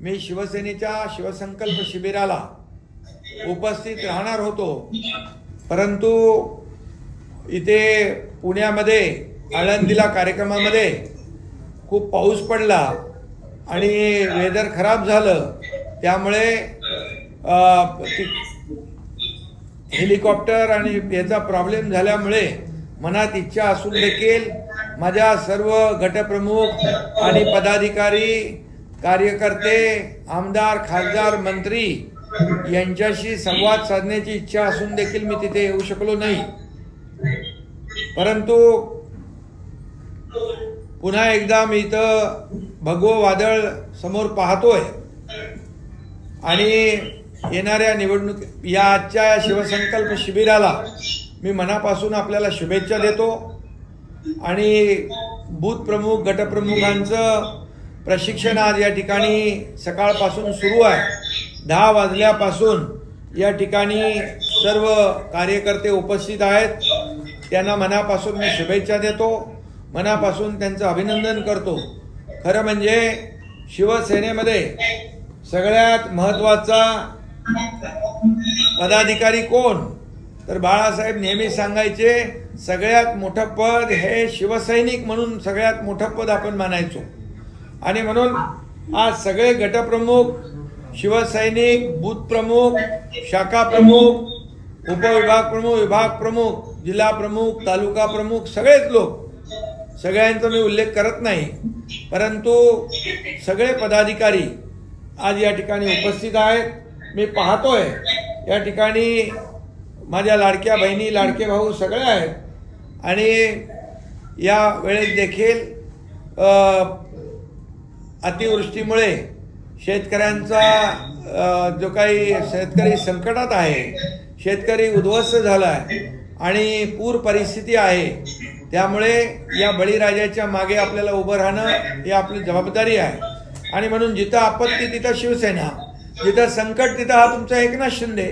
मी शिवसेनेच्या शिवसंकल्प शिबिराला उपस्थित राहणार होतो. परंतु इथे पुण्यामध्ये आळंदीला कार्यक्रमामध्ये खूप पाऊस पडला आणि वेदर खराब झालं. त्यामुळे हेलिकॉप्टर आणि याचा प्रॉब्लेम झाल्यामुळे मनात इच्छा असून देखील माझ्या सर्व गटप्रमुख आणि पदाधिकारी कार्यकर्ते आमदार खासदार मंत्री यांच्याशी संवाद साधण्याची इच्छा असून देखील मी तिथे येऊ शकलो नाही. परंतु पुन्हा एकदा मी इथं भगवं वादळ समोर पाहतोय आणि येणाऱ्या निवडणूक या आजच्या या शिवसंकल्प शिबिराला मी मनापासून आपल्याला शुभेच्छा देतो आणि बूथ प्रमुख गटप्रमुखांचं प्रशिक्षण आज या ठिकाणी सकाळपासून सुरू आहे. दहा वाजल्यापासून या ठिकाणी सर्व कार्यकर्ते उपस्थित आहेत. त्यांना मनापासून मी शुभेच्छा देतो. मनापासून त्यांचं अभिनंदन करतो. खरं म्हणजे शिवसेनेमध्ये सगळ्यात महत्त्वाचा पदाधिकारी कोण? तर बाळासाहेब नेहमी सांगायचे सगळ्यात मोठं पद हे शिवसैनिक म्हणून सगळ्यात मोठं पद आपण मानायचो. आणि म्हणून आज सगळे गटप्रमुख शिवसैनिक बूथ प्रमुख शाखा प्रमुख उपविभाग प्रमुख विभाग प्रमुख जिल्हा प्रमुख तालुका प्रमुख सगळेच लोक सगळ्यांचा मी उल्लेख करत नाही. परंतु सगळे पदाधिकारी आज या ठिकाणी उपस्थित आहेत. मी पाहतोय या ठिकाणी माझ्या लाडक्या बहिणी लाडके भाऊ सगळे आहेत. आणि या वेळेत देखील अतिवृष्टीमुळे शेतकऱ्यांचा जो काही शेतकरी संकटात आहे शेतकरी उद्ध्वस्त झाला आहे आणि पूर परिस्थिती आहे त्यामुळे या बळीराजाच्या मागे आपल्याला उभं राहणं ही आपली जबाबदारी आहे. आणि म्हणून जिथं आपत्ती तिथं शिवसेना जिथं संकट तिथं हा तुमचा एकनाथ शिंदे.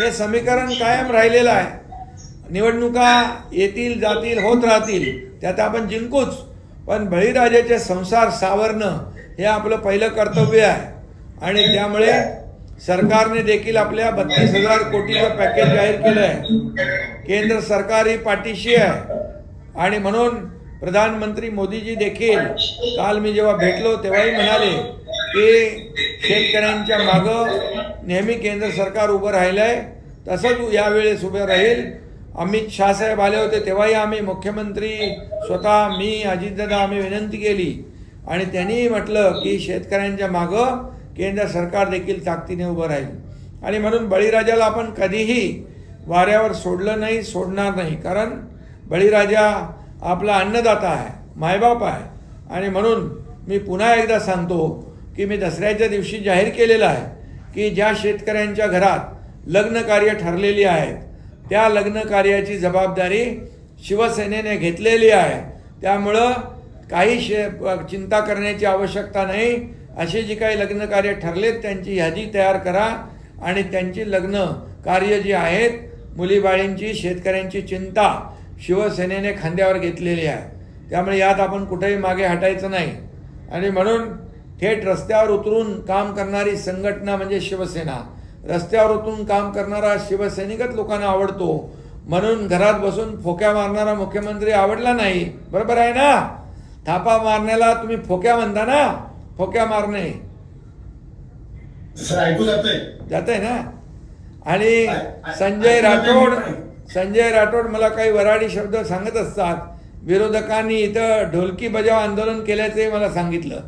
हे समीकरण कायम राहिलेलं आहे. निवडणुका येतील जातील होत राहतील त्यात आपण जिंकूच. पण बळीराजाचे संसार सावरणं हे आपलं पहिलं कर्तव्य आहे. आणि त्यामुळे सरकारने देखील आपल्या बत्तीस हजार कोटीचं पॅकेज जाहीर केलं आहे. केंद्र सरकार ही पाठीशी आहे. आणि म्हणून प्रधानमंत्री मोदीजी देखील काल मी जेव्हा भेटलो तेव्हाही म्हणाले की शेतकऱ्यांच्या मागं नेहमी केंद्र सरकार उभं राहिलं आहे तसंच यावेळेस उभं राहील. अमित शाह साहेब आले होते तेव्हाही आम्ही मुख्यमंत्री स्वतः मी अजितदादा आम्ही विनंती केली आणि त्यांनी म्हटलं की शेतकऱ्यांच्या मागं केंद्र सरकार देखील ताकदीने उभं राहील. आणि म्हणून बळीराजाला आपण कधीही वाऱ्यावर सोडलं नाही सोडणार नाही. कारण बळीराजा आपला अन्नदाता आहे मायबाप आहे. आणि म्हणून मी पुन्हा एकदा सांगतो की मी दसऱ्याच्या दिवशी जाहीर केलेलं आहे की ज्या शेतकऱ्यांच्या घरात लग्नकार्य ठरलेली आहेत त्या लग्न कार्याची जबाबदारी शिवसेनेने घेतलेली आहे. त्यामुळं काही शे चिंता करण्याची आवश्यकता नाही. असे जी काही लग्न कार्य ठरलेत त्यांची यादी तयार करा. आणि त्यांची लग्न कार्य जी आहेत मुलीबाळींची शेतकऱ्यांची चिंता शिवसेनेने खांद्यावर घेतलेली आहे. त्यामुळे यात आपण कुठेही मागे हटायचं नाही. आणि म्हणून थेट रस्त्यावर उतरून काम करणारी संघटना म्हणजे शिवसेना. रस्त्यावर उतरून काम करणारा शिवसैनिकच लोकांना आवडतो. म्हणून घरात बसून फोक्या मारणारा मुख्यमंत्री आवडला नाही. बरोबर आहे ना? थापा मारण्याला तुम्ही फोक्या म्हणता ना? फोक्या मारणे. ऐकू जातंय जात आहे ना? आणि संजय राठोड संजय राठोड मला काही वराडी शब्द सांगत असतात. विरोधकांनी इथं ढोलकी बजाव आंदोलन केल्याचे मला सांगितलं.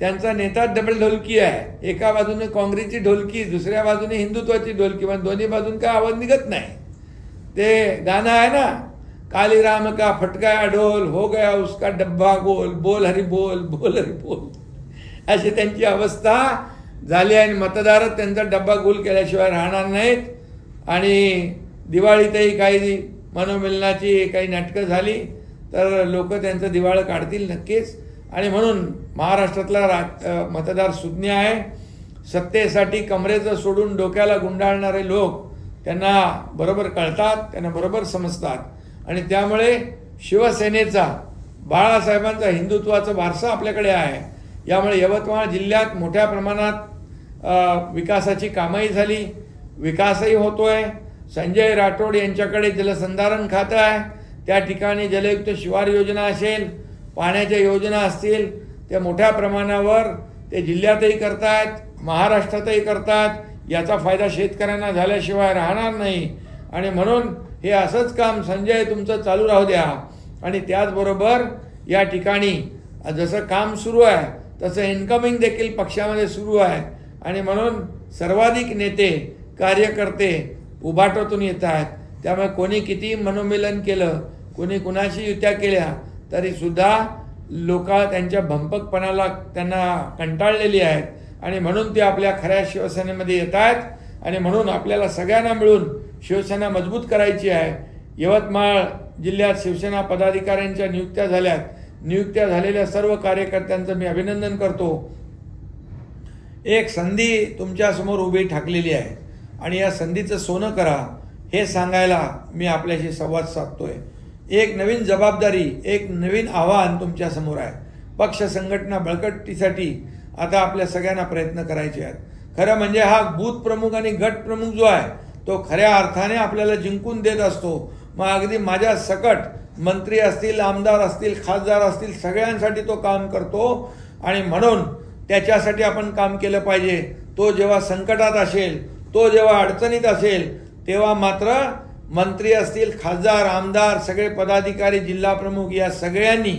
त्यांचा नेता डबल ढोलकी आहे. एका बाजूने काँग्रेसची ढोलकी दुसऱ्या बाजूने हिंदुत्वाची ढोलकी पण दोन्ही बाजून काय आवाज निघत नाही. ते गाणं आहे ना? काली राम का फटकाया ढोल हो गया उसका डब्बा गोल बोल हरी बोल बोल हरी बोल। अशी त्यांची अवस्था झाली आणि मतदारच त्यांचा डब्बा गोल केल्याशिवाय राहणार नाहीत. आणि दिवाळीतही काही मनोमिलनाची काही नाटकं झाली तर लोक त्यांचं दिवाळं काढतील नक्कीच. आणि म्हणून महाराष्ट्रातला रा मतदार सुज्ञ आहे. सत्तेसाठी कमरेचं सोडून डोक्याला गुंडाळणारे लोक त्यांना बरोबर कळतात त्यांना बरोबर समजतात. आणि त्यामुळे शिवसेनेचा बाळासाहेबांचा हिंदुत्वाचा वारसा आपल्याकडे आहे. यामुळे यवतमाळ जिल्ह्यात मोठ्या प्रमाणात विकासाची कामही झाली. विकासही होतो आहे संजय राठोड यांच्याकडे जलसंधारण खातं आहे. त्या ठिकाणी जलयुक्त शिवार योजना असेल पाण्याच्या योजना असतील त्या मोठ्या प्रमाणावर ते जिल्ह्यातही करतायत महाराष्ट्रातही करतात याचा फायदा शेतकऱ्यांना झाल्याशिवाय राहणार नाही. आणि म्हणून हे असंच काम संजय तुमचं चालू राहू द्या. आणि त्याचबरोबर या ठिकाणी जसं काम सुरू आहे तसं इन्कमिंग देखील पक्षामध्ये सुरू आहे. आणि म्हणून सर्वाधिक नेते कार्यकर्ते उभाटातून येत आहेत. त्यामुळे कोणी किती मनोमिलन केलं कोणी कुणाशी युत्या केल्या तरी सुद्धा लोक त्यांच्या भंपकपणाला त्यांना कंटाळलेली आहेत. आणि म्हणून ते आपल्या खऱ्या शिवसेनेमध्ये येत आहेत. आणि म्हणून आपल्याला सगळ्यांना मिळून शिवसेना मजबूत करायची आहे. यवतमाळ जिल्ह्यात शिवसेना पदाधिकाऱ्यांच्या नियुक्त्या झाल्यात. नियुक्त्या झालेल्या सर्व कार्यकर्त्यांचं मी अभिनंदन करतो. एक संधी तुमच्यासमोर उभी ठाकलेली आहे. आणि या संधीचं सोनं करा हे सांगायला मी आपल्याशी संवाद साधतोय. एक नवीन जबाबदारी एक नवीन आव्हान तुमच्यासमोर आहे. पक्ष संघटना बळकटीसाठी आता आपल्या सगळ्यांना प्रयत्न करायचे आहेत. खरं म्हणजे हा बूथ प्रमुख आणि गट प्रमुख जो आहे तो खऱ्या अर्थाने आपल्याला जिंकून देत असतो. मग अगदी माझ्या सकट मंत्री असतील आमदार असतील खासदार असतील सगळ्यांसाठी तो काम करतो. आणि म्हणून त्याच्यासाठी आपण काम केलं पाहिजे. तो जेव्हा संकटात असेल तो जेव्हा अडचणीत असेल तेव्हा मात्र मंत्री असतील खासदार आमदार सगळे पदाधिकारी जिल्हा प्रमुख या सगळ्यांनी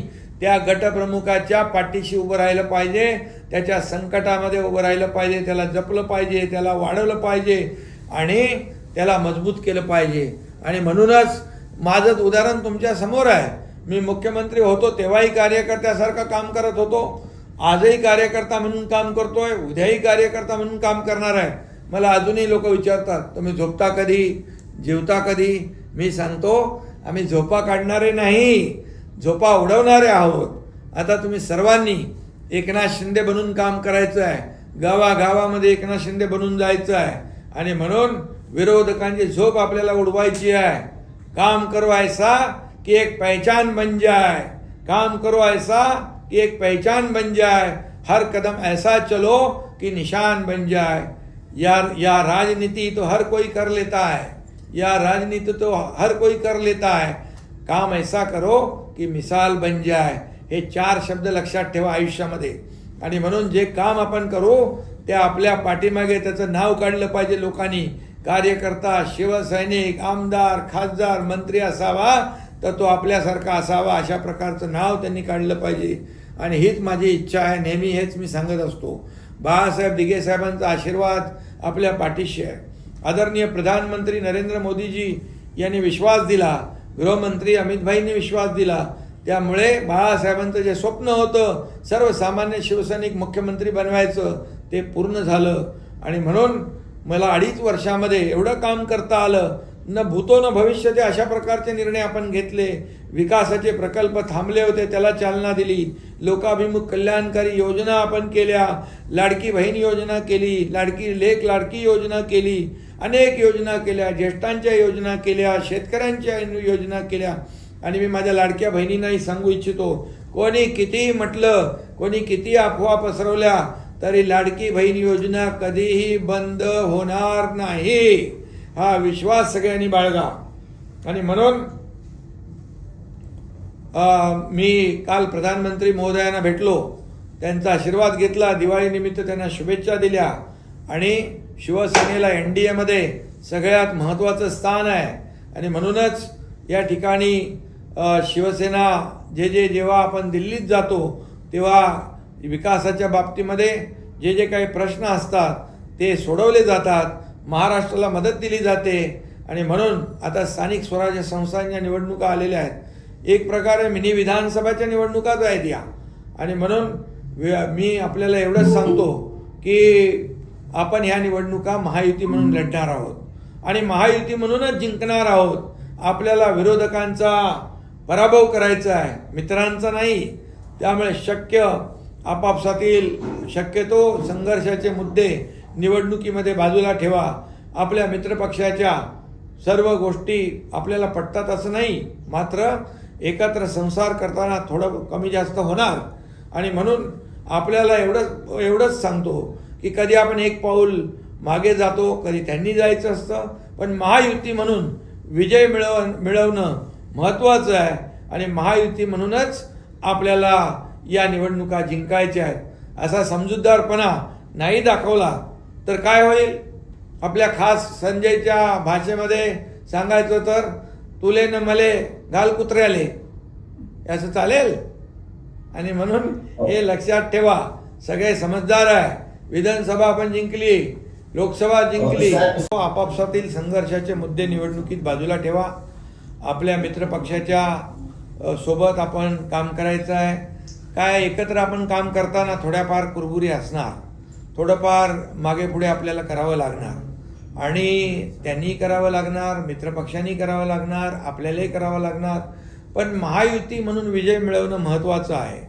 त्या गटप्रमुखाच्या पाठीशी उभं राहिलं पाहिजे त्याच्या संकटामध्ये उभं राहिलं पाहिजे त्याला जपलं पाहिजे त्याला वाढवलं पाहिजे आणि त्याला मजबूत केलं पाहिजे. आणि म्हणूनच माझंच उदाहरण तुमच्यासमोर आहे. मी मुख्यमंत्री होतो तेव्हाही कार्यकर्त्यासारखं काम करत होतो. आजही कार्यकर्ता म्हणून काम करतोय उद्याही कार्यकर्ता म्हणून काम करणार आहे. मला अजूनही लोक विचारतात तुम्ही झोपता कधी? जेवता कधी? मी सांगतो आम्ही झोपा काढणारे नाही. झोपा उडवणारे आहोत. आता तुम्ही सर्वांनी एकनाथ शिंदे बनून काम करायचं आहे. गावागावामध्ये एकनाथ शिंदे बनून जायचं आहे. आणि म्हणून विरोधकांची झोप आपल्याला उडवायची आहे. काम करो ऐसा की एक पहचान बन जाए काम करो ऐसा कि एक पहचान बन जाए हर कदम ऐसा चलो कि निशान बन जाए या या राजनीति तो हर कोई कर लेता है. या राजनीति तो हर कोई कर लेता है. काम ऐसा करो की मिसाल बन जाय हे चार शब्द लक्षात ठेवा आयुष्यामध्ये. आणि म्हणून जे काम आपण करू ते आपल्या पाठीमागे त्याचं नाव काढलं पाहिजे लोकांनी. कार्यकर्ता शिवसैनिक आमदार खासदार मंत्री असावा तर तो आपल्यासारखा असावा अशा प्रकारचं नाव त्यांनी काढलं पाहिजे. आणि हीच माझी इच्छा आहे नेहमी हेच मी सांगत असतो. बाळासाहेब दिघे साहेबांचा आशीर्वाद आपल्या पाठीशी आहे. आदरणीय प्रधानमंत्री नरेंद्र मोदीजी यांनी विश्वास दिला गृहमंत्री अमितभाईंनी विश्वास दिला. त्यामुळे बाळासाहेबांचं जे स्वप्न होतं सर्वसामान्य शिवसैनिक मुख्यमंत्री बनवायचं ते पूर्ण झालं. आणि म्हणून मला अडीच वर्षामध्ये एवढं काम करता आलं. न भूतो न भविष्य ते अशा प्रकारचे निर्णय आपण घेतले. विकासाचे प्रकल्प थांबले होते त्याला चालना दिली. लोकाभिमुख कल्याणकारी योजना आपण केल्या. लाडकी बहीण योजना केली. लाडकी लेख लाडकी योजना केली. अनेक योजना केल्या ज्येष्ठांच्या योजना केल्या शेतकऱ्यांच्या योजना केल्या. आणि मी माझ्या लाडक्या बहिणींनाही सांगू इच्छितो कोणी कितीही म्हटलं कोणी किती अफवा पसरवल्या तरी लाडकी बहीण योजना कधीही बंद होणार नाही. हा विश्वास सगळ्यांनी बाळगा. आणि म्हणून मी काल प्रधानमंत्री महोदयांना भेटलो. त्यांचा आशीर्वाद घेतला दिवाळीनिमित्त त्यांना शुभेच्छा दिल्या. आणि शिवसेनेला एन डी एमध्ये सगळ्यात महत्त्वाचं स्थान आहे. आणि म्हणूनच या ठिकाणी शिवसेना जे जे जेव्हा आपण दिल्लीत जातो तेव्हा विकासाच्या बाबतीमध्ये जे जे काही प्रश्न असतात ते सोडवले जातात महाराष्ट्राला मदत दिली जाते. आणि म्हणून आता स्थानिक स्वराज्य संस्थांच्या निवडणुका आलेल्या आहेत. एक प्रकारे मिनी विधानसभाच्या निवडणुकाच आहेत या आणि म्हणून मी आपल्याला एवढंच सांगतो की आपण ह्या निवडणुका महायुती म्हणून लढणार आहोत. आणि महायुती म्हणूनच जिंकणार आहोत. आपल्याला विरोधकांचा पराभव करायचा आहे. मित्रांचा नाही. त्यामुळे शक्य आपापसातील शक्यतो संघर्षाचे मुद्दे निवडणुकीमध्ये बाजूला ठेवा. आपल्या मित्रपक्षाच्या सर्व गोष्टी आपल्याला पटतात असं नाही. मात्र एकत्र संसार करताना थोडं कमी जास्त होणार. आणि म्हणून आपल्याला एवढंच एवढंच सांगतो. की कधी आपण एक पाऊल मागे जातो कधी त्यांनी जायचं असतं. पण महायुती म्हणून विजय मिळव मिळवणं महत्त्वाचं आहे. आणि महायुती म्हणूनच आपल्याला या निवडणुका जिंकायच्या आहेत. असा समजूतदारपणा नाही दाखवला तर काय होईल? आपल्या खास संजयच्या भाषेमध्ये सांगायचं तर तुले न मले घाल कुत्र्याले. असं चालेल? आणि म्हणून हे. लक्षात ठेवा. सगळे समजदार आहे. विधानसभा आपण जिंकली लोकसभा जिंकली. आपापसातील संघर्षाचे मुद्दे निवडणुकीत बाजूला ठेवा. आपल्या मित्रपक्षाच्या सोबत आपण काम करायचं आहे. काय एकत्र आपण काम करताना थोड्याफार कुरबुरी असणार. थोडंफार मागे पुढे आपल्याला करावं लागणार. आणि त्यांनी करावं लागणार मित्रपक्षांनी करावं लागणार आपल्यालाही करावं लागणार. पण महायुती म्हणून विजय मिळवणं महत्त्वाचं आहे.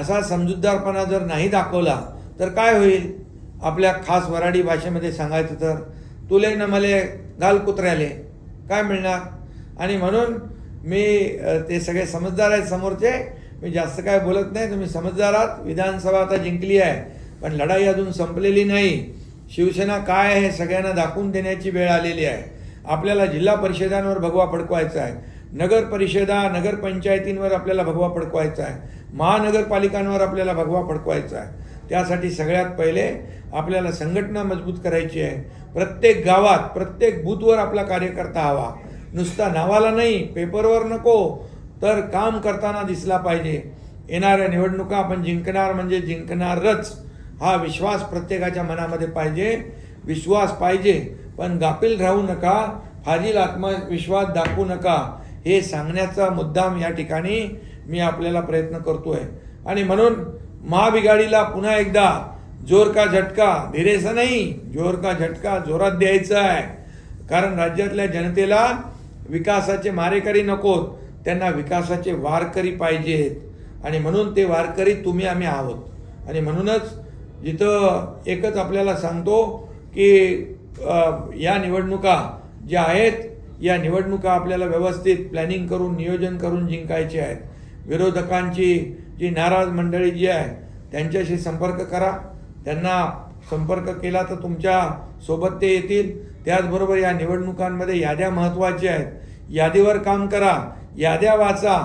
असा समजूतदारपणा जर नाही दाखवला तर काय होईल? आपल्या खास वराडी भाषेमध्ये सांगायचं तर तुले न मले घाल कुत्र्याले काय मिळणार? आणि म्हणून मी ते सगळे समजदार आहेत समोरचे. मी जास्त काय बोलत नाही. तुम्ही समजदार आहात. विधानसभा आता जिंकली आहे. पण लढाई अजून संपलेली नाही. शिवसेना काय आहे हे सगळ्यांना दाखवून देण्याची वेळ आलेली आहे. आपल्याला जिल्हा परिषदांवर भगवा फडकवायचा आहे. नगर परिषदा नगरपंचायतींवर आपल्याला भगवा फडकवायचा आहे. महानगरपालिकांवर आपल्याला भगवा फडकवायचा आहे. त्यासाठी सगळ्यात पहिले आपल्याला संघटना मजबूत करायची आहे. प्रत्येक गावात प्रत्येक बूथवर आपला कार्यकर्ता हवा. नुसता नावाला नाही पेपरवर नको तर काम करताना दिसला पाहिजे. येणाऱ्या निवडणुका आपण जिंकणार म्हणजे जिंकणारच. हा विश्वास प्रत्येकाच्या मनामध्ये पाहिजे. विश्वास पाहिजे. पण गाफील राहू नका फाजील आत्मविश्वास दाखवू नका. हे सांगण्याचा मुद्दाम या ठिकाणी मी आपल्याला प्रयत्न करतो आहे आणि म्हणून महाबिघाडीला पुन्हा एकदा जोर का झटका? धीरेसा नाही जोर का झटका? जोरात द्यायचा आहे. कारण राज्यातल्या जनतेला विकासाचे मारेकरी नकोत त्यांना विकासाचे वारकरी पाहिजेत. आणि म्हणून ते वारकरी तुम्ही आम्ही आहोत. आणि म्हणूनच जिथं एकच आपल्याला सांगतो की या निवडणुका ज्या आहेत या निवडणुका आपल्याला व्यवस्थित प्लॅनिंग करून नियोजन करून जिंकायचे आहेत. विरोधकांची जी नाराज मंडळी जी आहे त्यांच्याशी संपर्क करा. त्यांना संपर्क केला तर तुमच्यासोबत ते येतील. त्याचबरोबर या निवडणुकांमध्ये याद्या महत्त्वाच्या आहेत. यादीवर काम करा. याद्या वाचा.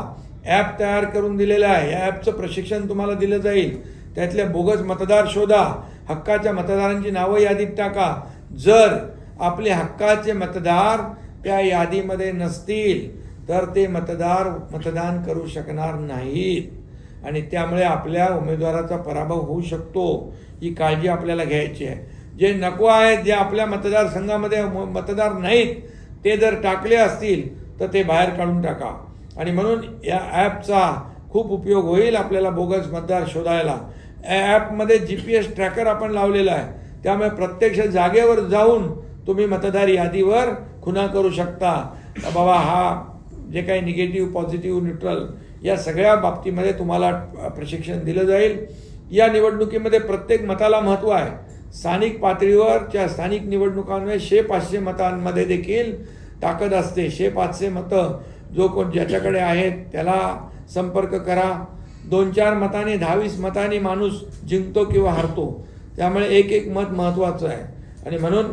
ॲप तयार करून दिलेलं आहे. या ॲपचं प्रशिक्षण तुम्हाला दिलं जाईल. त्यातले बोगस मतदार शोधा. हक्काच्या मतदारांची नावं यादीत टाका. जर आपले हक्काचे मतदार त्या यादीमध्ये नसतील तर ते मतदार मतदान करू शकणार नाहीत. आणि त्यामुळे आपल्या उमेदवाराचा पराभव होऊ शकतो ही काळजी आपल्याला घ्यायची आहे. जे नको आहेत जे आपल्या मतदारसंघामध्ये म- मतदार नाहीत ते जर टाकले असतील तर ते बाहेर काढून टाका. आणि म्हणून या ॲपचा खूप उपयोग होईल आपल्याला बोगस मतदार शोधायला. या ॲपमध्ये जी पी एस ट्रॅकर आपण लावलेला आहे त्यामुळे प्रत्यक्ष जागेवर जाऊन तुम्ही मतदार यादीवर खुना करू शकता. बाबा हा जे काही निगेटिव्ह पॉझिटिव्ह न्यूट्रल या सगळ्या बाबतीमध्ये तुम्हाला प्रशिक्षण दिलं जाईल. या निवडणुकीमध्ये प्रत्येक मताला महत्त्व आहे. स्थानिक पातळीवरच्या स्थानिक निवडणुकांमुळे शे पाचशे मतांमध्ये देखील ताकद असते. शे पाचशे मतं जो कोण ज्याच्याकडे आहेत त्याला संपर्क करा. दोन चार मताने दहावीस मताने माणूस जिंकतो किंवा हरतो. त्यामुळे एक एक मत महत्त्वाचं आहे. आणि म्हणून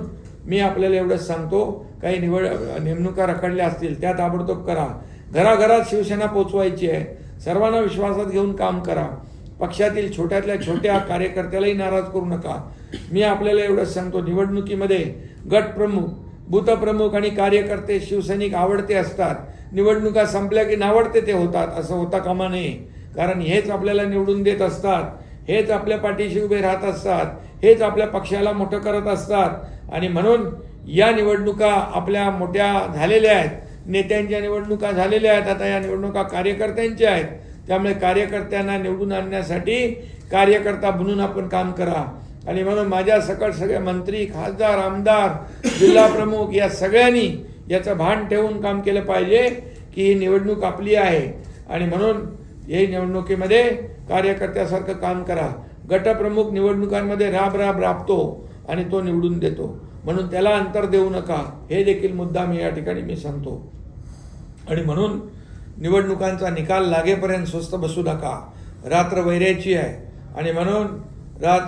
मी आपल्याला एवढंच सांगतो काही निवड नेमणुका रखडल्या असतील त्या ताबडतोब करा. घराघरात शिवसेना पोचवायची आहे. सर्वांना विश्वासात घेऊन काम करा. पक्षातील छोट्यातल्या छोट्या कार्यकर्त्यालाही नाराज करू नका. मी आपल्याला एवढंच सांगतो निवडणुकीमध्ये गट प्रमुख बूथप्रमुख आणि कार्यकर्ते शिवसैनिक आवडते असतात. निवडणुका संपल्या की नावडते ते होतात. असं होता कामा नये. कारण हेच आपल्याला निवडून देत असतात. हेच आपल्या पाठीशी उभे राहत असतात. हेच आपल्या पक्षाला मोठं करत असतात. आणि म्हणून या निवडणुका आपल्या मोठ्या झालेल्या आहेत. नेत्यांच्या निवडणुका झालेल्या आहेत. आता या निवडणुका कार्यकर्त्यांच्या आहेत. त्यामुळे कार्यकर्त्यांना निवडून आणण्यासाठी कार्यकर्ता बनून आपण काम करा. आणि म्हणून माझ्या सकट सगळे मंत्री खासदार आमदार जिल्हा प्रमुख या सगळ्यांनी याचं भान ठेवून काम केलं पाहिजे की ही निवडणूक आपली आहे. आणि म्हणून हे निवडणुकीमध्ये कार्यकर्त्यासारखं काम करा. गटप्रमुख निवडणुकांमध्ये राब राब राबतो आणि तो निवडून देतो. म्हणून त्याला अंतर देऊ नका. हे देखील मुद्दा मी या ठिकाणी मी सांगतो. आणि म्हणून निवडणुकांचा निकाल लागेपर्यंत स्वस्त बसू नका. रात्र वैऱ्याची आहे. आणि म्हणून रात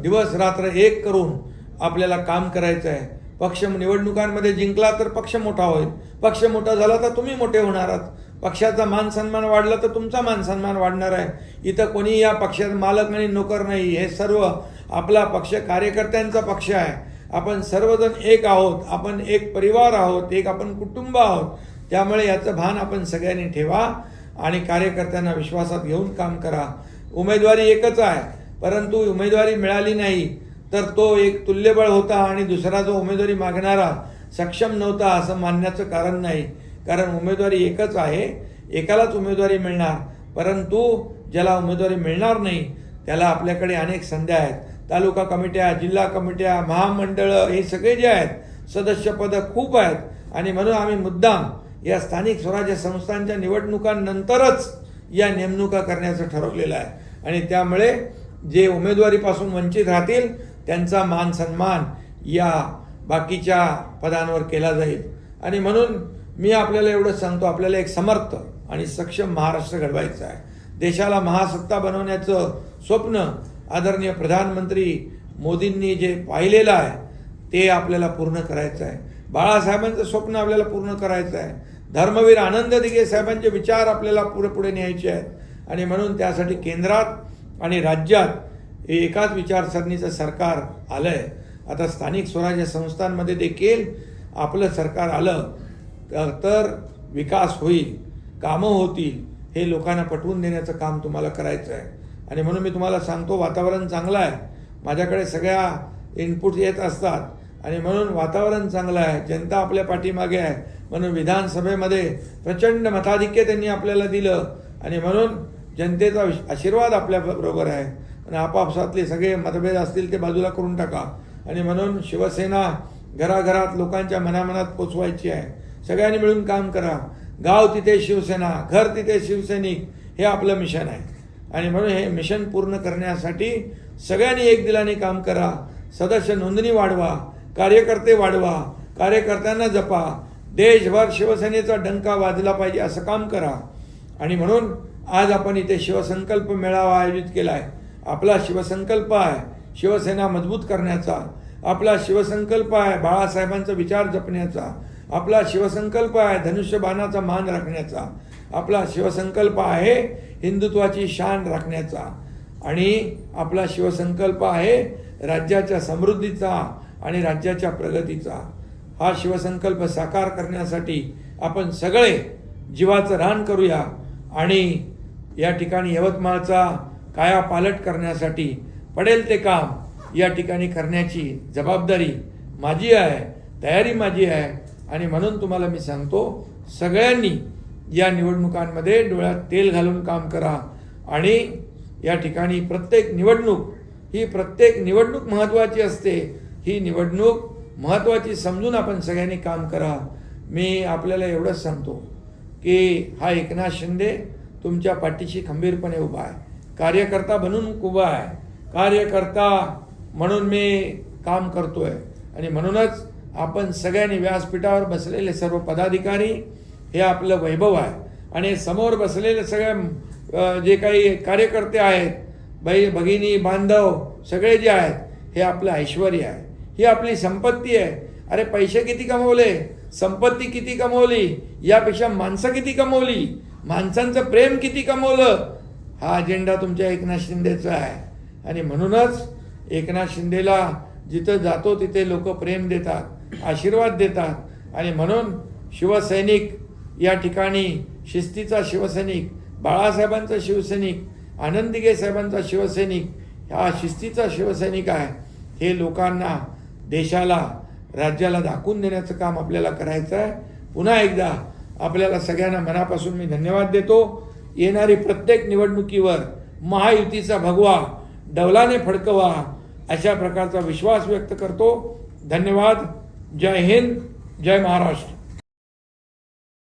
दिवस रात्र एक करून आपल्याला काम करायचं आहे पक्ष निवडणुकांमध्ये जिंकला तर पक्ष मोठा होईल. पक्ष मोठा झाला तर तुम्ही मोठे होणार आहात. पक्षाचा मान सन्मान वाढला तर तुमचा मानसन्मान वाढणार आहे. इथं कोणी या पक्षात मालक आणि नोकर नाही. हे सर्व आपला पक्ष कार्यकर्त्यांचा पक्ष आहे. आपण सर्वजण एक आहोत आपण एक परिवार आहोत एक आपण कुटुंब आहोत त्यामुळे याचं भान आपण सगळ्यांनी ठेवा आणि कार्यकर्त्यांना विश्वासात घेऊन काम करा. उमेदवारी एकच आहे परंतु उमेदवारी मिळाली नाही तर तो एक तुल्यबळ होता आणि दुसरा जो उमेदवारी मागणारा सक्षम नव्हता असं मानण्याचं कारण नाही. कारण उमेदवारी एकच आहे एकालाच उमेदवारी मिळणार परंतु ज्याला उमेदवारी मिळणार नाही त्याला आपल्याकडे अनेक संध्या आहेत. तालुका कमिट्या जिल्हा कमिट्या महामंडळं हे सगळे जे आहेत सदस्यपदं खूप आहेत. आणि म्हणून आम्ही मुद्दाम या स्थानिक स्वराज्य संस्थांच्या निवडणुकांनंतरच या नेमणुका करण्याचं ठरवलेलं आहे. आणि त्यामुळे जे उमेदवारीपासून वंचित राहतील त्यांचा मान सन्मान या बाकीच्या पदांवर केला जाईल. आणि म्हणून मी आपल्याला एवढं सांगतो आपल्याला एक समर्थ आणि सक्षम महाराष्ट्र घडवायचं आहे. देशाला महासत्ता बनवण्याचं स्वप्न आदरणीय प्रधानमंत्री मोदींनी जे पाहिलेलं आहे ते आपल्याला पूर्ण करायचं आहे. बाळासाहेबांचं स्वप्न आपल्याला पूर्ण करायचं आहे. धर्मवीर आनंद दिघे साहेबांचे विचार आपल्याला पुढे पुढे न्यायचे आहेत. आणि म्हणून त्यासाठी केंद्रात आणि राज्यात हे एकाच विचारसरणीचं सरकार आलं आहे आता स्थानिक स्वराज्य संस्थांमध्ये देखील आपलं सरकार आलं तर- तर विकास होईल कामं होतील हे लोकांना पटवून देण्याचं काम तुम्हाला करायचं आहे. आणि म्हणून मी तुम्हाला सांगतो वातावरण चांगलं आहे. माझ्याकडे सगळ्या इनपुट येत असतात. आणि म्हणून वातावरण चांगलं आहे. जनता आपल्या पाठीमागे आहे. म्हणून विधानसभेमध्ये प्रचंड मताधिक्य त्यांनी आपल्याला दिलं. आणि म्हणून जनतेचा आशीर्वाद आपल्या बरोबर आहे. आणि आपापसातले सगळे मतभेद असतील ते बाजूला करून टाका. आणि म्हणून शिवसेना घराघरात लोकांच्या मनामनात पोचवायची आहे. सगळ्यांनी मिळून काम करा. गाव तिथे शिवसेना घर तिथे शिवसैनिक हे आपलं मिशन आहे. आणि म्हणून हे मिशन पूर्ण करण्यासाठी सगळ्यांनी एक दिलाने काम करा. सदस्य नोंदणी वाढवा कार्यकर्ते वाढवा कार्यकर्त्यांना जपा. देशभर शिवसेनेचा डंका वाजला पाहिजे असं काम करा. आणि म्हणून आज आपण इथे शिवसंकल्प मेळावा आयोजित केला आहे आपला शिवसंकल्प आहे शिवसेना मजबूत करण्याचा. आपला शिवसंकल्प आहे बाळासाहेबांचा विचार जपण्याचा. आपला शिवसंकल्प आहे धनुष्यबाणाचा मान राखण्याचा. आपला शिवसंकल्प आहे हिंदुत्वाची शान राखण्याचा. आणि आपला शिवसंकल्प आहे राज्याच्या समृद्धीचा आणि राज्याच्या प्रगतीचा. हा शिवसंकल्प साकार करण्यासाठी आपण सगळे जीवाचं रान करूया आणि या ठिकाणी यवतमाळचा कायापालट करण्यासाठी पडेल ते काम या ठिकाणी करण्याची जबाबदारी माझी आहे तयारी माझी आहे आणि म्हणून तुम्हाला मी सांगतो सगळ्यांनी या निवडणुकांमध्ये डोळ्यात तेल घालून काम करा. आणि या ठिकाणी प्रत्येक निवडणूक ही प्रत्येक निवडणूक महत्त्वाची असते. ही निवडणूक महत्त्वाची समजून आपण सगळ्यांनी काम करा. मी आपल्याला एवढंच सांगतो की हा एकनाथ शिंदे तुमच्या पाठीशी खंबीरपणे उभा आहे. कार्यकर्ता बनून उभा आहे. कार्यकर्ता म्हणून मी काम करतो आहे आणि म्हणूनच आपण सगळ्यांनी व्यासपीठावर बसलेले सर्व पदाधिकारी हे आपलं वैभव आहे. आणि समोर बसलेले सगळे जे काही कार्यकर्ते आहेत बाई भगिनी बांधव सगळे जे आहेत हे आपलं ऐश्वर आहे. ही आपली संपत्ती आहे. अरे पैसे किती कमवले? संपत्ती किती कमवली? यापेक्षा माणसं किती कमवली? माणसांचं प्रेम किती कमवलं? हा अजेंडा तुमच्या एकनाथ शिंदेचा आहे. आणि म्हणूनच एकनाथ शिंदेला जिथं जातो तिथे लोक प्रेम देतात आशीर्वाद देतात. आणि म्हणून शिवसैनिक या ठिकाणी शिस्तीचा शिवसैनिक बाळासाहेबांचा शिवसैनिक आनंदिगे साहेबांचा शिवसैनिक हा शिस्तीचा शिवसैनिक आहे. हे लोकांना देशाला राज्याला दाखवून देण्याचं काम आपल्याला करायचं आहे. पुन्हा एकदा आपल्याला सगळ्यांना मनापासून मी धन्यवाद देतो. येणारी प्रत्येक निवडणुकीवर महायुतीचा भगवा डवलाने फडकवा अशा प्रकारचा विश्वास व्यक्त करतो. धन्यवाद. जय हिंद जय महाराष्ट्र.